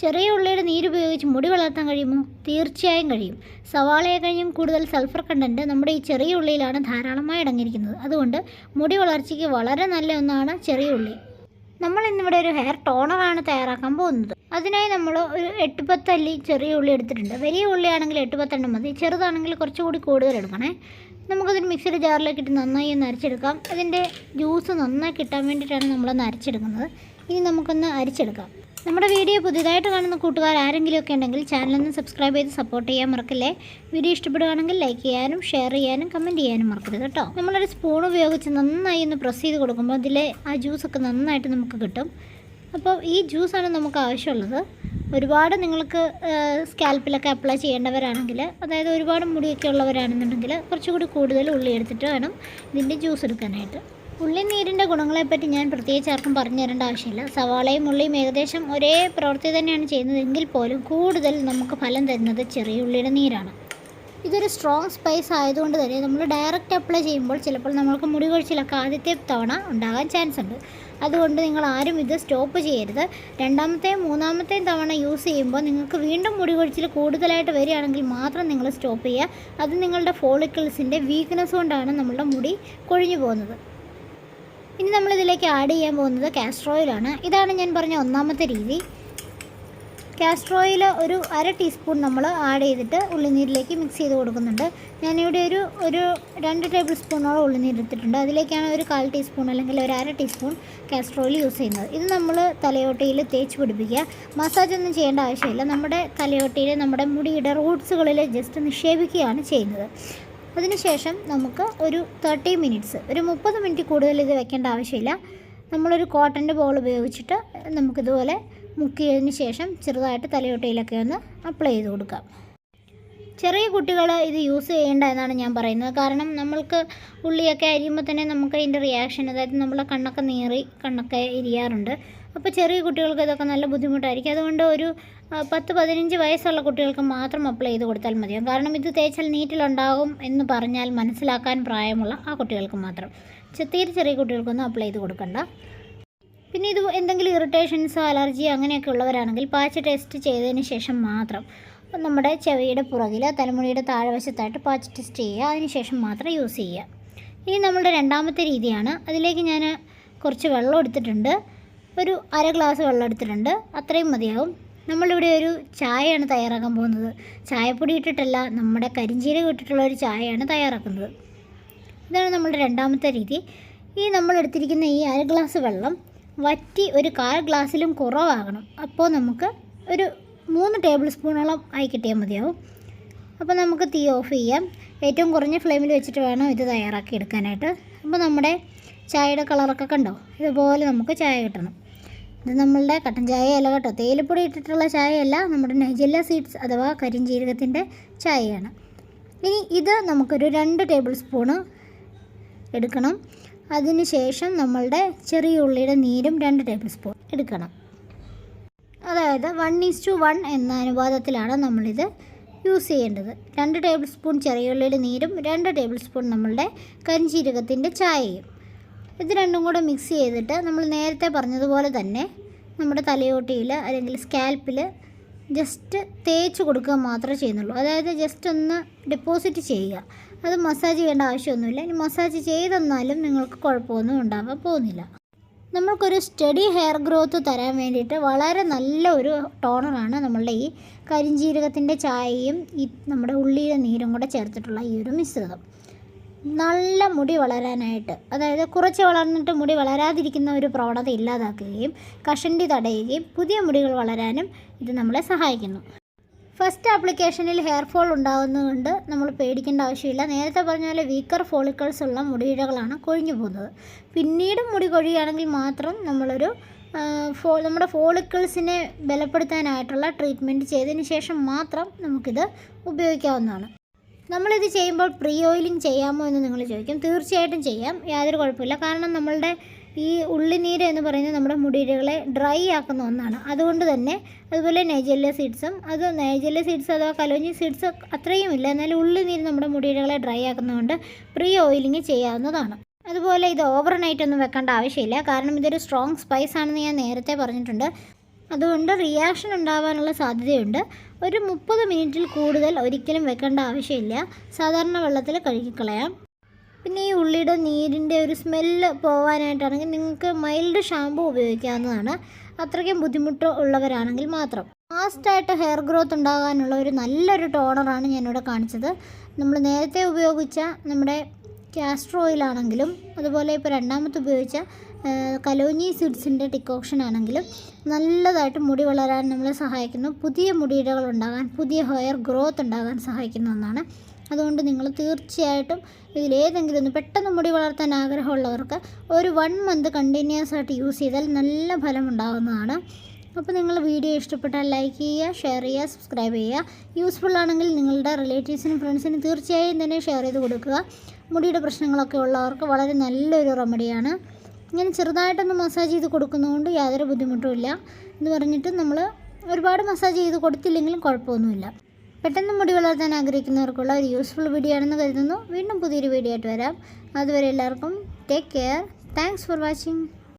ചെറിയ ഉള്ളിയുടെ നീരുപയോഗിച്ച് മുടി വളർത്താൻ കഴിയുമോ തീർച്ചയായും കഴിയും. സവാളയെ കഴിഞ്ഞും കൂടുതൽ സൾഫർ കണ്ടന്റ് നമ്മുടെ ഈ ചെറിയ ഉള്ളിയിലാണ് ധാരാളമായി അടങ്ങിയിരിക്കുന്നത്. അതുകൊണ്ട് മുടി വളർച്ചയ്ക്ക് വളരെ നല്ല ഒന്നാണ് ചെറിയ ഉള്ളി. നമ്മൾ ഇന്നിവിടെ ഒരു ഹെയർ ടോണറാണ് തയ്യാറാക്കാൻ പോകുന്നത്. അതിനായി നമ്മൾ ഒരു എട്ട് പത്തല്ലി ചെറിയ ഉള്ളി എടുത്തിട്ടുണ്ട്. വലിയ ഉള്ളിയാണെങ്കിൽ എട്ട് പത്തെണ്ണം മതി. ചെറുതാണെങ്കിൽ കുറച്ചുകൂടി കൂടുതൽ എടുക്കണേ. നമുക്കതൊരു മിക്സിയുടെ ജാറിലേക്ക് ഇട്ട് നന്നായി ഒന്ന് അരച്ചെടുക്കാം. അതിന്റെ ജ്യൂസ് നന്നായി കിട്ടാൻ വേണ്ടിയിട്ടാണ് നമ്മളൊന്ന് അരച്ചെടുക്കുന്നത്. ഇനി നമുക്കൊന്ന് അരിച്ചെടുക്കാം. നമ്മുടെ വീഡിയോ പുതിയതായിട്ട് കാണുന്ന കൂട്ടുകാർ ആരെങ്കിലുമൊക്കെ ഉണ്ടെങ്കിൽ ചാനലൊന്ന് സബ്സ്ക്രൈബ് ചെയ്ത് സപ്പോർട്ട് ചെയ്യാൻ മറക്കല്ലേ? വീഡിയോ ഇഷ്ടപ്പെടുകയാണെങ്കിൽ ലൈക്ക് ചെയ്യാനും ഷെയർ ചെയ്യാനും കമന്റ് ചെയ്യാനും മറക്കരുത് കേട്ടോ. നമ്മളൊരു സ്പൂൺ ഉപയോഗിച്ച് നന്നായി ഒന്ന് പ്രസ് ചെയ്ത് കൊടുക്കുമ്പോൾ അതിലെ ആ ജ്യൂസൊക്കെ നന്നായിട്ട് നമുക്ക് കിട്ടും. അപ്പോൾ ഈ ജ്യൂസാണ് നമുക്ക് ആവശ്യമുള്ളത്. ഒരുപാട് നിങ്ങൾക്ക് സ്കാൽപ്പിലൊക്കെ അപ്ലൈ ചെയ്യേണ്ടവരാണെങ്കിൽ അതായത് ഒരുപാട് മുടിയൊക്കെ ഉള്ളവരാണെന്നുണ്ടെങ്കിൽ കുറച്ചുകൂടി കൂടുതൽ ഉള്ളി എടുത്തിട്ട് വേണം ഇതിന്റെ ജ്യൂസ് എടുക്കാനായിട്ട്. ഉള്ളിനീരിന്റെ ഗുണങ്ങളെപ്പറ്റി ഞാൻ പ്രത്യേകിച്ച് ആർക്കും പറഞ്ഞു തരേണ്ട ആവശ്യമില്ല. സവാളയും ഉള്ളിയും ഏകദേശം ഒരേ പ്രവൃത്തി തന്നെയാണ് ചെയ്യുന്നതെങ്കിൽ പോലും കൂടുതൽ നമുക്ക് ഫലം തരുന്നത് ചെറിയ ഉള്ളിയുടെ നീരാണ്. ഇതൊരു സ്ട്രോങ് സ്പൈസ് ആയതുകൊണ്ട് തന്നെ നമ്മൾ ഡയറക്റ്റ് അപ്ലൈ ചെയ്യുമ്പോൾ ചിലപ്പോൾ നമ്മൾക്ക് മുടി കൊഴിച്ചിലൊക്കെ ആദ്യത്തെ തവണ ഉണ്ടാകാൻ ചാൻസ് ഉണ്ട്. അതുകൊണ്ട് നിങ്ങൾ ആരും ഇത് സ്റ്റോപ്പ് ചെയ്യരുത്. രണ്ടാമത്തെയും മൂന്നാമത്തെയും തവണ യൂസ് ചെയ്യുമ്പോൾ നിങ്ങൾക്ക് വീണ്ടും മുടി കൊഴിച്ചിൽ കൂടുതലായിട്ട് വരികയാണെങ്കിൽ മാത്രം നിങ്ങൾ സ്റ്റോപ്പ് ചെയ്യുക. അത് നിങ്ങളുടെ ഫോളിക്കിൾസിന്റെ വീക്ക്നെസ് കൊണ്ടാണ് നമ്മളുടെ മുടി കൊഴിഞ്ഞു പോകുന്നത്. ഇനി നമ്മളിതിലേക്ക് ആഡ് ചെയ്യാൻ പോകുന്നത് കാസ്റ്റർ ഓയിലാണ് ഇതാണ് ഞാൻ പറഞ്ഞ ഒന്നാമത്തെ രീതി. കാസ്റ്റർ ഓയിൽ ഒരു അര ടീസ്പൂൺ നമ്മൾ ആഡ് ചെയ്തിട്ട് ഉള്ളിനീരിലേക്ക് മിക്സ് ചെയ്ത് കൊടുക്കുന്നുണ്ട്. ഞാനിവിടെ ഒരു ഒരു രണ്ട് ടേബിൾ സ്പൂണോളം ഉള്ളിനീര് എടുത്തിട്ടുണ്ട്. അതിലേക്കാണ് ഒരു കാൽ ടീസ്പൂൺ അല്ലെങ്കിൽ ഒരു അര ടീസ്പൂൺ കാസ്റ്റർ ഓയിൽ യൂസ് ചെയ്യുന്നത്. ഇത് നമ്മൾ തലയോട്ടിയിൽ തേച്ച് പിടിപ്പിക്കുക. മസാജ് ഒന്നും ചെയ്യേണ്ട ആവശ്യമില്ല. നമ്മുടെ തലയോട്ടിയിൽ നമ്മുടെ മുടിയുടെ റൂട്ട്സുകളിൽ ജസ്റ്റ് നിക്ഷേപിക്കുകയാണ് ചെയ്യുന്നത്. അതിനുശേഷം നമുക്ക് ഒരു തേർട്ടി മിനിറ്റ്സ് ഒരു മുപ്പത് മിനിറ്റ് കൂടുതൽ ഇത് വെക്കേണ്ട ആവശ്യമില്ല. നമ്മളൊരു കോട്ടന്റെ ബോൾ ഉപയോഗിച്ചിട്ട് നമുക്കിതുപോലെ മുക്കിയതിന് ശേഷം ചെറുതായിട്ട് തലയോട്ടയിലൊക്കെ ഒന്ന് അപ്ലൈ ചെയ്ത് കൊടുക്കാം. ചെറിയ കുട്ടികൾ ഇത് യൂസ് ചെയ്യേണ്ട എന്നാണ് ഞാൻ പറയുന്നത്. കാരണം നമ്മൾക്ക് ഉള്ളിയൊക്കെ അരിയുമ്പോൾ തന്നെ നമുക്ക് അതിന്റെ റിയാക്ഷൻ അതായത് നമ്മളെ കണ്ണൊക്കെ നീറി കണ്ണൊക്കെ ഇരിയാറുണ്ട്. അപ്പോൾ ചെറിയ കുട്ടികൾക്ക് ഇതൊക്കെ നല്ല ബുദ്ധിമുട്ടായിരിക്കും. അതുകൊണ്ട് ഒരു പത്ത് പതിനഞ്ച് വയസ്സുള്ള കുട്ടികൾക്ക് മാത്രം അപ്ലൈ ചെയ്ത് കൊടുത്താൽ മതിയാകും കാരണം ഇത് തേച്ചാൽ നീറ്റിലുണ്ടാകും എന്ന് പറഞ്ഞാൽ മനസ്സിലാക്കാൻ പ്രായമുള്ള ആ കുട്ടികൾക്ക് മാത്രം. തീരെ ചെറിയ കുട്ടികൾക്കൊന്നും അപ്ലൈ ചെയ്ത് കൊടുക്കണ്ട. പിന്നെ ഇത് എന്തെങ്കിലും ഇറിറ്റേഷൻസോ അലർജിയോ അങ്ങനെയൊക്കെ ഉള്ളവരാണെങ്കിൽ പാച്ച് ടെസ്റ്റ് ചെയ്തതിന് ശേഷം മാത്രം നമ്മുടെ ചെവിയുടെ പുറകിൽ തലമുടിയുടെ താഴ്വശത്തായിട്ട് പാച്ച് ടെസ്റ്റ് ചെയ്യുക. അതിനുശേഷം മാത്രം യൂസ് ചെയ്യുക. ഇനി നമ്മളുടെ രണ്ടാമത്തെ രീതിയാണ്. അതിലേക്ക് ഞാൻ കുറച്ച് വെള്ളം എടുത്തിട്ടുണ്ട്. ഒരു അര ഗ്ലാസ് വെള്ളം എടുത്തിട്ടുണ്ട്. അത്രയും മതിയാവും. നമ്മളിവിടെ ഒരു ചായയാണ് തയ്യാറാക്കാൻ പോകുന്നത്. ചായപ്പൊടി ഇട്ടിട്ടല്ല നമ്മുടെ കരിഞ്ചീരകം ഇട്ടിട്ടുള്ള ഒരു ചായയാണ് തയ്യാറാക്കുന്നത്. ഇതാണ് നമ്മുടെ രണ്ടാമത്തെ രീതി. ഈ നമ്മൾ എടുത്തിരിക്കുന്ന ഈ അര ഗ്ലാസ് വെള്ളം വറ്റി ഒരു കാൽ ഗ്ലാസ്സിലും കുറവാകണം. അപ്പോൾ നമുക്ക് ഒരു മൂന്ന് ടേബിൾ സ്പൂണോളം ആയി കിട്ടിയാൽ മതിയാവും. അപ്പോൾ നമുക്ക് തീ ഓഫ് ചെയ്യാം. ഏറ്റവും കുറഞ്ഞ ഫ്ലെയിമിൽ വെച്ചിട്ട് വേണം ഇത് തയ്യാറാക്കി എടുക്കാനായിട്ട്. അപ്പോൾ നമ്മുടെ ചായയുടെ കളറൊക്കെ കണ്ടോ? ഇതുപോലെ നമുക്ക് ചായ കിട്ടണം. ഇത് നമ്മളുടെ കട്ടൻ ചായ അല്ല കേട്ടോ. തേയിലപ്പൊടി ഇട്ടിട്ടുള്ള ചായയല്ല നമ്മുടെ നൈജല്ല സീഡ്സ് അഥവാ കരിഞ്ജീരകത്തിന്റെ ചായയാണ്. ഇനി ഇത് നമുക്കൊരു രണ്ട് ടേബിൾ സ്പൂണ് എടുക്കണം. അതിനുശേഷം നമ്മളുടെ ചെറിയ ഉള്ളിയുടെ നീരും രണ്ട് ടേബിൾ സ്പൂൺ എടുക്കണം. അതായത് വൺ ഈസ് ടു വൺ എന്ന അനുപാതത്തിലാണ് നമ്മളിത് യൂസ് ചെയ്യേണ്ടത്. രണ്ട് ടേബിൾ സ്പൂൺ ചെറിയുള്ളിയുടെ നീരും രണ്ട് ടേബിൾ സ്പൂൺ നമ്മളുടെ കരിഞ്ചീരകത്തിന്റെ ചായയും. ഇത് രണ്ടും കൂടെ മിക്സ് ചെയ്തിട്ട് നമ്മൾ നേരത്തെ പറഞ്ഞതുപോലെ തന്നെ നമ്മുടെ തലയോട്ടിയിൽ അല്ലെങ്കിൽ സ്കാൽപ്പിൽ ജസ്റ്റ് തേച്ച് കൊടുക്കുക മാത്രമേ ചെയ്യുന്നുള്ളൂ. അതായത് ജസ്റ്റ് ഒന്ന് ഡെപ്പോസിറ്റ് ചെയ്യുക. അത് മസാജ് ചെയ്യേണ്ട ആവശ്യമൊന്നുമില്ല. ഇനി മസാജ് ചെയ്തെന്നാലും നിങ്ങൾക്ക് കുഴപ്പമൊന്നും ഉണ്ടാകാൻ പോകുന്നില്ല. നമ്മൾക്കൊരു സ്റ്റഡി ഹെയർ ഗ്രോത്ത് തരാൻ വേണ്ടിയിട്ട് വളരെ നല്ല ഒരു ടോണറാണ് നമ്മളുടെ ഈ കരിഞ്ജീരകത്തിന്റെ ചായയും ഈ നമ്മുടെ ഉള്ളിയുടെ നീരും കൂടെ ചേർത്തിട്ടുള്ള ഈ ഒരു മിശ്രിതം. നല്ല മുടി വളരാനായിട്ട് അതായത് കുറച്ച് വളർന്നിട്ട് മുടി വളരാതിരിക്കുന്ന ഒരു പ്രവണത ഇല്ലാതാക്കുകയും കഷണ്ടി തടയുകയും പുതിയ മുടികൾ വളരാനും ഇത് നമ്മളെ സഹായിക്കുന്നു. ഫസ്റ്റ് ആപ്ലിക്കേഷനിൽ ഹെയർ ഫോൾ ഉണ്ടാകുന്നതുകൊണ്ട് നമ്മൾ പേടിക്കേണ്ട ആവശ്യമില്ല. നേരത്തെ പറഞ്ഞ പോലെ വീക്കർ ഫോളിക്കിൾസ് ഉള്ള മുടിയിഴകളാണ് കൊഴിഞ്ഞു പോകുന്നത്. പിന്നീട് മുടി കൊഴിയുകയാണെങ്കിൽ മാത്രം നമ്മളൊരു ഫോ നമ്മുടെ ഫോളിക്കിൾസിനെ ബലപ്പെടുത്താനായിട്ടുള്ള ട്രീറ്റ്മെന്റ് ചെയ്തതിന് ശേഷം മാത്രം നമുക്കിത് ഉപയോഗിക്കാവുന്നതാണ്. നമ്മളിത് ചെയ്യുമ്പോൾ പ്രീ ഓയിലിംഗ് ചെയ്യാമോ എന്ന് നിങ്ങൾ ചോദിക്കും. തീർച്ചയായിട്ടും ചെയ്യാം. യാതൊരു കുഴപ്പമില്ല. കാരണം നമ്മളുടെ ഈ ഉള്ളിനീര് എന്ന് പറയുന്നത് നമ്മുടെ മുടിയിഴകളെ ഡ്രൈ ആക്കുന്ന ഒന്നാണ്. അതുകൊണ്ട് തന്നെ അതുപോലെ നൈജല്യ സീഡ്സും അത് നൈജല്യ സീഡ്സ് അഥവാ കലോഞ്ചി സീഡ്സ് അത്രയും ഇല്ല. എന്നാലും ഉള്ളിനീര് നമ്മുടെ മുടിയിഴകളെ ഡ്രൈ ആക്കുന്നതുകൊണ്ട് പ്രീ ഓയിലിംഗ് ചെയ്യാവുന്നതാണ്. അതുപോലെ ഇത് ഓവർ നൈറ്റ് ഒന്നും വെക്കേണ്ട ആവശ്യമില്ല. കാരണം ഇതൊരു സ്ട്രോങ് സ്പൈസ് ആണെന്ന് ഞാൻ നേരത്തെ പറഞ്ഞിട്ടുണ്ട്. അതുകൊണ്ട് റിയാക്ഷൻ ഉണ്ടാവാനുള്ള സാധ്യതയുണ്ട്. ഒരു മുപ്പത് മിനിറ്റിൽ കൂടുതൽ ഒരിക്കലും വെക്കേണ്ട ആവശ്യമില്ല. സാധാരണ വെള്ളത്തിൽ കഴുകിക്കളയാം. പിന്നെ ഈ ഉള്ളിയുടെ നീരിന്റെ ഒരു സ്മെല്ല് പോകാനായിട്ടാണെങ്കിൽ നിങ്ങൾക്ക് മൈൽഡ് ഷാമ്പു ഉപയോഗിക്കാവുന്നതാണ്. അത്രയ്ക്കും ബുദ്ധിമുട്ട് ഉള്ളവരാണെങ്കിൽ മാത്രം. ഫാസ്റ്റായിട്ട് ഹെയർ ഗ്രോത്ത് ഉണ്ടാകാനുള്ള ഒരു നല്ലൊരു ടോണറാണ് ഞാനിവിടെ കാണിച്ചത്. നമ്മൾ നേരത്തെ ഉപയോഗിച്ച നമ്മുടെ കാസ്റ്റർ ഓയിലാണെങ്കിലും അതുപോലെ ഇപ്പോൾ രണ്ടാമത്തെ ഉപയോഗിച്ച കലോനി സീഡ്സിന്റെ ഡിക്കോക്ഷൻ ആണെങ്കിലും നല്ലതായിട്ട് മുടി വളരാൻ നമ്മളെ സഹായിക്കുന്നു. പുതിയ മുടിയിടകൾ ഉണ്ടാകാൻ പുതിയ ഹെയർ ഗ്രോത്ത് ഉണ്ടാകാൻ സഹായിക്കുന്ന ഒന്നാണ്. അതുകൊണ്ട് നിങ്ങൾ തീർച്ചയായിട്ടും ഇതിലേതെങ്കിലും ഒന്ന് പെട്ടെന്ന് മുടി വളർത്താൻ ആഗ്രഹമുള്ളവർക്ക് ഒരു വൺ മന്ത് കണ്ടിന്യൂസ് ആയിട്ട് യൂസ് ചെയ്താൽ നല്ല ഫലം ഉണ്ടാകുന്നതാണ് അപ്പോൾ നിങ്ങൾ വീഡിയോ ഇഷ്ടപ്പെട്ടാൽ ലൈക്ക് ചെയ്യുക ഷെയർ ചെയ്യുക സബ്സ്ക്രൈബ് ചെയ്യുക. യൂസ്ഫുൾ ആണെങ്കിൽ നിങ്ങളുടെ റിലേറ്റീവ്സിനും ഫ്രണ്ട്സിനും തീർച്ചയായും തന്നെ ഷെയർ ചെയ്ത് കൊടുക്കുക. മുടിയുടെ പ്രശ്നങ്ങളൊക്കെ ഉള്ളവർക്ക് വളരെ നല്ലൊരു റെമഡിയാണ് ഇങ്ങനെ ചെറുതായിട്ടൊന്ന് മസാജ് ചെയ്ത് കൊടുക്കുന്നതുകൊണ്ട് യാതൊരു ബുദ്ധിമുട്ടുമില്ല എന്ന് പറഞ്ഞിട്ട് നമ്മൾ ഒരുപാട് മസാജ് ചെയ്ത് കൊടുത്തില്ലെങ്കിലും കുഴപ്പമൊന്നുമില്ല. പെട്ടെന്ന് മുടി വളർത്താൻ ആഗ്രഹിക്കുന്നവർക്കുള്ള ഒരു യൂസ്ഫുൾ വീഡിയോ ആണെന്ന് കരുതുന്നു. വീണ്ടും പുതിയൊരു വീഡിയോ ആയിട്ട് വരാം. അതുവരെ എല്ലാവർക്കും take care thanks for watching